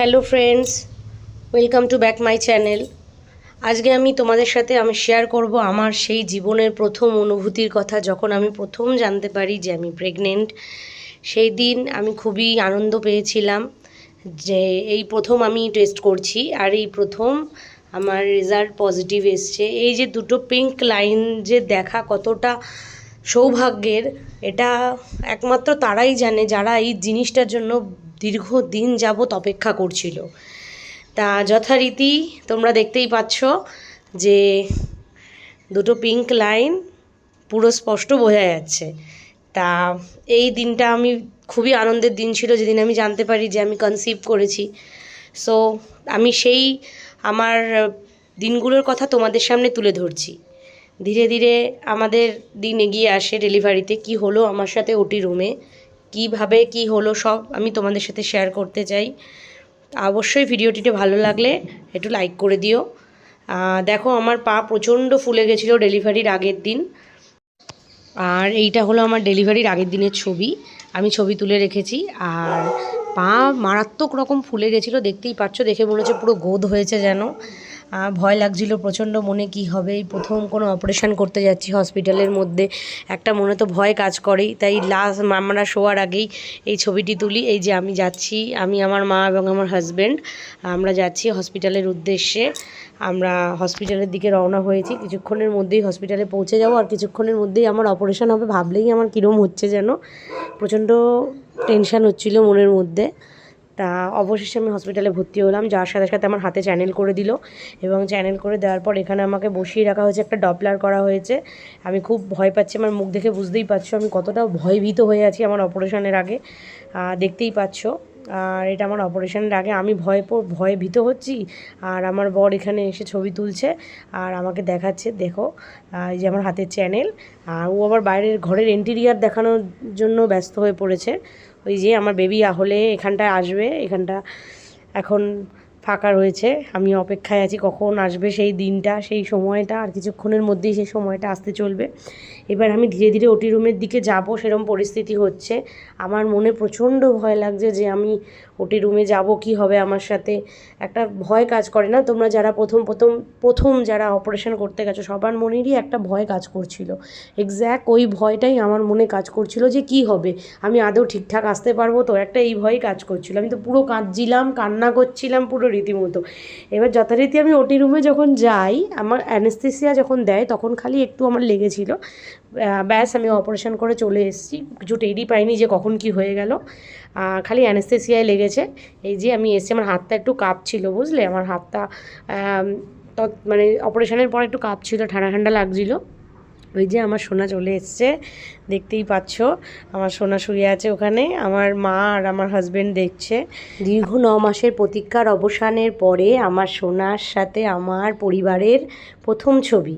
Hello friends welcome to back my channel আজকে আমি তোমাদের সাথে আমি শেয়ার করব আমার সেই জীবনের প্রথম অনুভূতির কথা যখন আমি প্রথম জানতে পারি যে আমি প্রেগনেন্ট সেই দিন আমি খুবই আনন্দ পেয়েছিলাম যে এই প্রথম আমি টেস্ট করছি আর এই প্রথম আমার রেজাল্ট পজিটিভ এসছে। এই যে দুটো পিঙ্ক লাইন যে দেখা কতটা সৌভাগ্যের, এটা একমাত্র তারাই জানে যারা এই জিনিসটার জন্য দীর্ঘ দিন যাবৎ অপেক্ষা করছিল। তা যথারীতি তোমরা দেখতেই পাচ্ছ যে দুটো পিঙ্ক লাইন পুরো স্পষ্ট বোঝা যাচ্ছে। তা এই দিনটা আমি খুবই আনন্দের দিন ছিল, যেদিন আমি জানতে পারি যে আমি কনসিভ করেছি। সো আমি সেই আমার দিনগুলোর কথা তোমাদের সামনে তুলে ধরছি। ধীরে ধীরে আমাদের দিন এগিয়ে আসে ডেলিভারিতে কি হলো আমার সাথে ওটি রুমে কীভাবে, কি হলো সব আমি তোমাদের সাথে শেয়ার করতে চাই। অবশ্যই ভিডিওটিতে ভালো লাগলে একটু লাইক করে দিও। দেখো আমার পা প্রচণ্ড ফুলে গেছিল ডেলিভারির আগের দিন। আর এইটা হলো আমার ডেলিভারির আগের দিনের ছবি। আমি ছবি তুলে রেখেছি। আর পা মারাত্মক রকম ফুলে গেছিল, দেখতেই পাচ্ছ, দেখে মনে হচ্ছে পুরো গোদ হয়েছে যেন। ভয় লাগছিল, প্রচণ্ড মনে কি হবে। এই প্রথম কোনো অপারেশন করতে যাচ্ছি হসপিটালের মধ্যে। একটা মনে তো ভয় কাজ করেই। তাই লাস্ট আমরা শোয়ার আগেই এই ছবিটি তুলি। এই যে আমি যাচ্ছি, আমি আমার মা এবং আমার হাজব্যান্ড আমরা যাচ্ছি হসপিটালের উদ্দেশ্যে। আমরা হসপিটালের দিকে রওনা হয়েছি। কিছুক্ষণের মধ্যেই হসপিটালে পৌঁছে যাব আর কিছুক্ষণের মধ্যেই আমার অপারেশন হবে। ভাবলেই আমার কীরম হচ্ছে যেন। প্রচণ্ড টেনশান হচ্ছিল মনের মধ্যে। তা অবশেষে আমি হসপিটালে ভর্তি হলাম। যার সাথে সাথে আমার হাতে চ্যানেল করে দিল এবং চ্যানেল করে দেওয়ার পর এখানে আমাকে বসিয়ে রাখা হয়েছে, একটা ডপলার করা হয়েছে। আমি খুব ভয় পাচ্ছি, আমার মুখ দেখে বুঝতেই পারছ আমি কতটা ভয়ভীত হয়ে আছি আমার অপারেশনের আগে। দেখতেই পাচ্ছ। আর এটা আমার অপারেশনের আগে আমি ভয় ভয়ে ভীত হচ্ছি। আর আমার বর এখানে এসে ছবি তুলছে আর আমাকে দেখাচ্ছে, দেখো এই যে আমার হাতের চ্যানেল আর ও আবার বাইরের ঘরের ইন্টেরিয়ার দেখানোর জন্য ব্যস্ত হয়ে পড়েছে। ওই যে আমার বেবি আহলে এখানটায় আসবে এখানটা এখন ফাঁকা রয়েছে। আমি অপেক্ষায় আছি কখন আসবে সেই দিনটা, সেই সময়টা, আর কিছুক্ষণের মধ্যেই সেই সময়টা আসতে চলবে। এবার আমি ধীরে ধীরে ওটি রুমের দিকে যাব সেরকম পরিস্থিতি হচ্ছে। আমার মনে প্রচণ্ড ভয় লাগছে যে আমি ওটি রুমে যাব কি হবে আমার সাথে। একটা ভয় কাজ করে না? তোমরা যারা প্রথম প্রথম প্রথম যারা অপারেশন করতে গেছো, সবার মনেরই একটা ভয় কাজ করছিল। এক্স্যাক্ট ওই ভয়টাই আমার মনে কাজ করছিল যে কি হবে? আমি আদৌ ঠিকঠাক আসতে পারব তো? একটা এই ভয়ই কাজ করছিল। আমি তো পুরো কাঁদছিলাম, কান্না করছিলাম পুরো রীতিমতো। এবার যথারীতি আমি ওটি রুমে যখন যাই, আমার অ্যানেস্থেসিয়া যখন দেয়, তখন খালি একটু আমার লেগেছিল। ব্যাস আমি অপারেশন করে চলে এসেছি। কিছু টেরই পাইনি যে কখন কি হয়ে গেল। খালি অ্যানেস্থেসিয়ায় লেগেছে। এই যে আমি এসে আমার হাতটা একটু কাঁপছিল, বুঝলে? আমার হাতটা মানে অপারেশনের পর একটু কাঁপছিল ঠান্ডা ঠান্ডা লাগছিল। ওই যে আমার সোনা চলে এসছে, দেখতেই পাচ্ছ, আমার সোনা শুয়ে আছে ওখানে, আমার মা আর আমার হাজব্যান্ড দেখছে। দীর্ঘ ন মাসের প্রতীক্ষার অবসানের পরে আমার সোনার সাথে আমার পরিবারের প্রথম ছবি।